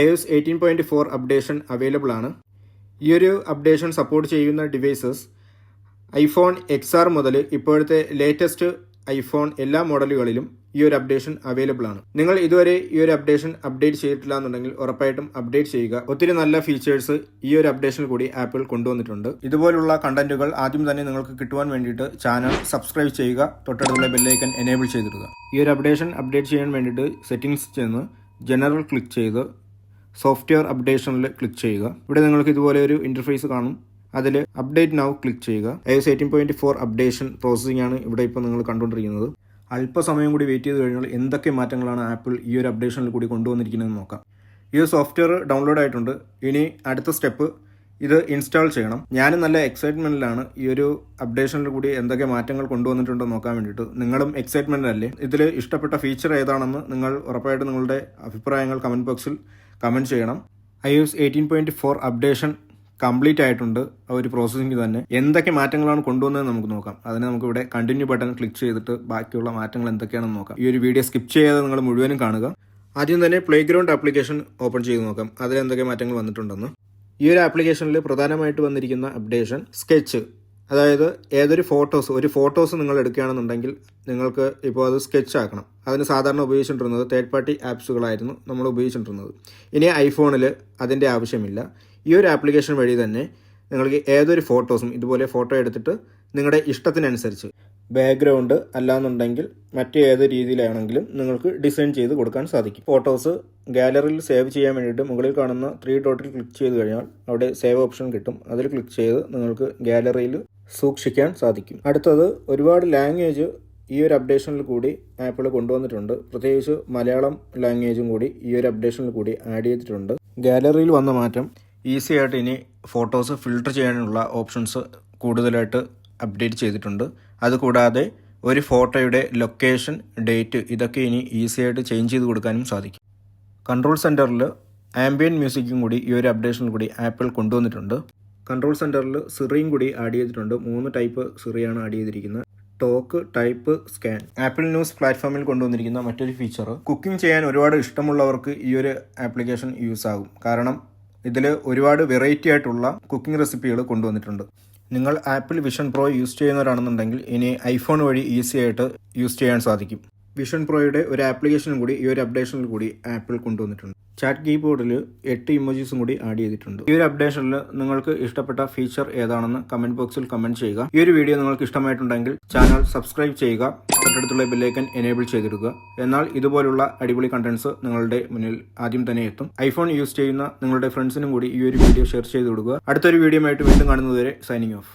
IOS eighteen point four updation available ആണ്. ഈ ഒരു അപ്ഡേഷൻ സപ്പോർട്ട് ചെയ്യുന്ന ഡിവൈസസ് ഐഫോൺ എക്സ് ആർ മുതൽ ഇപ്പോഴത്തെ ലേറ്റസ്റ്റ് ഐഫോൺ എല്ലാ മോഡലുകളിലും ഈ ഒരു അപ്ഡേഷൻ അവൈലബിൾ ആണ്. നിങ്ങൾ ഇതുവരെ ഈ ഒരു അപ്ഡേഷൻ അപ്ഡേറ്റ് ചെയ്തിട്ടില്ല എന്നുണ്ടെങ്കിൽ ഉറപ്പായിട്ടും അപ്ഡേറ്റ് ചെയ്യുക. ഒത്തിരി നല്ല ഫീച്ചേഴ്സ് ഈ ഒരു അപ്ഡേഷനിൽ കൂടി ആപ്പിൾ കൊണ്ടുവന്നിട്ടുണ്ട്. ഇതുപോലുള്ള കണ്ടന്റുകൾ ആദ്യം തന്നെ നിങ്ങൾക്ക് കിട്ടുവാൻ വേണ്ടിയിട്ട് ചാനൽ സബ്സ്ക്രൈബ് ചെയ്യുക. തൊട്ടടുത്തുള്ള ബെല്ലൈക്കൻ എനേബിൾ ചെയ്തിടുക. ഈ ഒരു അപ്ഡേഷൻ അപ്ഡേറ്റ് ചെയ്യാൻ വേണ്ടിയിട്ട് സെറ്റിംഗ്സ് ചെന്ന് ജനറൽ ക്ലിക്ക് ചെയ്ത് സോഫ്റ്റ്വെയർ അപ്ഡേഷനിൽ ക്ലിക്ക് ചെയ്യുക. ഇവിടെ നിങ്ങൾക്ക് ഇതുപോലെ ഒരു ഇന്റർഫേസ് കാണും. അതിൽ അപ്ഡേറ്റ് നൗ ക്ലിക്ക് ചെയ്യുക. S eighteen point four updation processing ആണ് ഇവിടെ ഇപ്പോൾ നിങ്ങൾ കണ്ടുകൊണ്ടിരിക്കുന്നത്. അല്പസമയം കൂടി വെയിറ്റ് ചെയ്ത് കഴിഞ്ഞാൽ എന്തൊക്കെ മാറ്റങ്ങളാണ് ആപ്പിൾ ഈ ഒരു അപ്ഡേഷനിൽ കൂടി കൊണ്ടുവന്നിരിക്കുന്നതെന്ന് നോക്കാം. ഈ ഒരു സോഫ്റ്റ്വെയർ ഡൗൺലോഡ് ആയിട്ടുണ്ട്. ഇനി അടുത്ത സ്റ്റെപ്പ് ഇത് ഇൻസ്റ്റാൾ ചെയ്യണം. ഞാനും നല്ല എക്സൈറ്റ്മെന്റിലാണ് ഈ ഒരു അപ്ഡേഷനിൽ കൂടി എന്തൊക്കെ മാറ്റങ്ങൾ കൊണ്ടുവന്നിട്ടുണ്ടോ നോക്കാൻ വേണ്ടിയിട്ട്. നിങ്ങളും എക്സൈറ്റ്മെന്റിലല്ലേ ഇതിൽ ഇഷ്ടപ്പെട്ട ഫീച്ചർ ഏതാണെന്ന് നിങ്ങൾ ഉറപ്പായിട്ട് നിങ്ങളുടെ അഭിപ്രായങ്ങൾ കമന്റ് ബോക്സിൽ കമന്റ് ചെയ്യണം. IOS eighteen point four updation complete ആയിട്ടുണ്ട്. ആ ഒരു പ്രോസസ്സിംഗ് തന്നെ. എന്തൊക്കെ മാറ്റങ്ങളാണ് കൊണ്ടുവന്നതെന്ന് നമുക്ക് നോക്കാം. അതിനെ നമുക്ക് ഇവിടെ കണ്ടിന്യൂ ബട്ടൺ ക്ലിക്ക് ചെയ്തിട്ട് ബാക്കിയുള്ള മാറ്റങ്ങൾ എന്തൊക്കെയാണെന്ന് നോക്കാം. ഈ ഒരു വീഡിയോ സ്കിപ്പ് ചെയ്യാതെ നിങ്ങൾ മുഴുവനും കാണുക. ആദ്യം തന്നെ പ്ലേ ഗ്രൗണ്ട് ആപ്ലിക്കേഷൻ ഓപ്പൺ ചെയ്ത് നോക്കാം. അതിൽ എന്തൊക്കെ മാറ്റങ്ങൾ വന്നിട്ടുണ്ടെന്ന്. ഈ ഒരു ആപ്ലിക്കേഷനിൽ പ്രധാനമായിട്ട് വന്നിരിക്കുന്ന അപ്ഡേഷൻ സ്കെച്ച് അതായത് ഏതൊരു ഫോട്ടോസ് ഒരു ഫോട്ടോസ് നിങ്ങൾ എടുക്കുകയാണെന്നുണ്ടെങ്കിൽ നിങ്ങൾക്ക് ഇപ്പോൾ അത് സ്കെച്ച് ആക്കണം അതിന് സാധാരണ ഉപയോഗിച്ചിട്ടിരുന്നത് തേർഡ് പാർട്ടി ആപ്സുകളായിരുന്നു നമ്മൾ ഉപയോഗിച്ചിട്ടിരുന്നത്. ഇനി ഐഫോണിൽ അതിന്റെ ആവശ്യമില്ല. ഈ ഒരു ആപ്ലിക്കേഷൻ വഴി തന്നെ നിങ്ങൾക്ക് ഏതൊരു ഫോട്ടോസും ഇതുപോലെ ഫോട്ടോ എടുത്തിട്ട് നിങ്ങളുടെ ഇഷ്ടത്തിനനുസരിച്ച് ബാക്ക്ഗ്രൗണ്ട് അല്ലാന്നുണ്ടെങ്കിൽ മറ്റേത് രീതിയിലാണെങ്കിലും നിങ്ങൾക്ക് ഡിസൈൻ ചെയ്ത് കൊടുക്കാൻ സാധിക്കും. ഫോട്ടോസ് ഗാലറിയിൽ സേവ് ചെയ്യാൻ വേണ്ടിയിട്ട് മുകളിൽ കാണുന്ന ത്രീ ഡോട്ടിൽ ക്ലിക്ക് ചെയ്ത് കഴിഞ്ഞാൽ അവിടെ സേവ് ഓപ്ഷൻ കിട്ടും. അതിൽ ക്ലിക്ക് ചെയ്ത് നിങ്ങൾക്ക് ഗാലറിയിൽ സൂക്ഷിക്കാൻ സാധിക്കും. അടുത്തത് ഒരുപാട് ലാംഗ്വേജ് ഈ ഒരു അപ്ഡേഷനിൽ കൂടി ആപ്പിൾ കൊണ്ടുവന്നിട്ടുണ്ട്. പ്രത്യേകിച്ച് മലയാളം ലാംഗ്വേജും കൂടി ഈ ഒരു അപ്ഡേഷനിൽ കൂടി ആഡ് ചെയ്തിട്ടുണ്ട്. ഗാലറിയിൽ വന്ന മാറ്റം ഈസി ആയിട്ട് ഇനി ഫോട്ടോസ് ഫിൽട്ടർ ചെയ്യാനുള്ള ഓപ്ഷൻസ് കൂടുതലായിട്ട് അപ്ഡേറ്റ് ചെയ്തിട്ടുണ്ട്. അതുകൂടാതെ ഒരു ഫോട്ടോയുടെ ലൊക്കേഷൻ ഡേറ്റ് ഇതൊക്കെ ഇനി ഈസി ആയിട്ട് ചേഞ്ച് ചെയ്ത് കൊടുക്കാനും സാധിക്കും. കൺട്രോൾ സെന്ററിൽ ആംബിയൻ മ്യൂസിക്കും കൂടി ഈ ഒരു അപ്ഡേഷനിൽ കൂടി ആപ്പിൾ കൊണ്ടുവന്നിട്ടുണ്ട്. കൺട്രോൾ സെന്ററിൽ സിറിയും കൂടി ആഡ് ചെയ്തിട്ടുണ്ട്. മൂന്ന് ടൈപ്പ് സിറിയാണ് ആഡ് ചെയ്തിരിക്കുന്നത്. Talk type scan. Apple news പ്ലാറ്റ്ഫോമിൽ കൊണ്ടുവന്നിരിക്കുന്ന മറ്റൊരു ഫീച്ചർ കുക്കിംഗ് ചെയ്യാൻ ഒരുപാട് ഇഷ്ടമുള്ളവർക്ക് ഈ ഒരു ആപ്ലിക്കേഷൻ യൂസ് ആകും. കാരണം ഇതിൽ ഒരുപാട് വെറൈറ്റി ആയിട്ടുള്ള കുക്കിംഗ് റെസിപ്പികൾ കൊണ്ടുവന്നിട്ടുണ്ട്. നിങ്ങൾ ആപ്പിൾ വിഷൻ പ്രോ യൂസ് ചെയ്യുന്നവരാണെന്നുണ്ടെങ്കിൽ ഇനി ഐഫോൺ വഴി ഈസി ആയിട്ട് യൂസ് ചെയ്യാൻ സാധിക്കും. വിഷൻ പ്രോയുടെ ഒരു ആപ്ലിക്കേഷനും കൂടി ഈ ഒരു അപ്ഡേഷനിൽ കൂടി ആപ്പിൾ കൊണ്ടുവന്നിട്ടുണ്ട്. ചാറ്റ് കീബോർഡിൽ എട്ട് ഇമോജീസും കൂടി ആഡ് ചെയ്തിട്ടുണ്ട്. ഈ ഒരു അപ്ഡേഷനിൽ നിങ്ങൾക്ക് ഇഷ്ടപ്പെട്ട ഫീച്ചർ ഏതാണെന്ന് കമന്റ് ബോക്സിൽ കമന്റ് ചെയ്യുക. ഈ ഒരു വീഡിയോ നിങ്ങൾക്ക് ഇഷ്ടമായിട്ടുണ്ടെങ്കിൽ ചാനൽ സബ്സ്ക്രൈബ് ചെയ്യുക. തൊട്ടടുത്തുള്ള ബില്ലേക്കൻ എനേബിൾ ചെയ്തിടുക. എന്നാൽ ഇതുപോലുള്ള അടിപൊളി കണ്ടന്റ്സ് നിങ്ങളുടെ മുന്നിൽ ആദ്യം തന്നെ എത്തും. ഐഫോൺ യൂസ് ചെയ്യുന്ന നിങ്ങളുടെ ഫ്രണ്ട്സിനും കൂടി ഈ ഒരു വീഡിയോ ഷെയർ ചെയ്ത് കൊടുക്കുക. അടുത്തൊരു വീഡിയോ ആയിട്ട് വീണ്ടും കാണുന്നതുവരെ സൈനിങ് ഓഫ്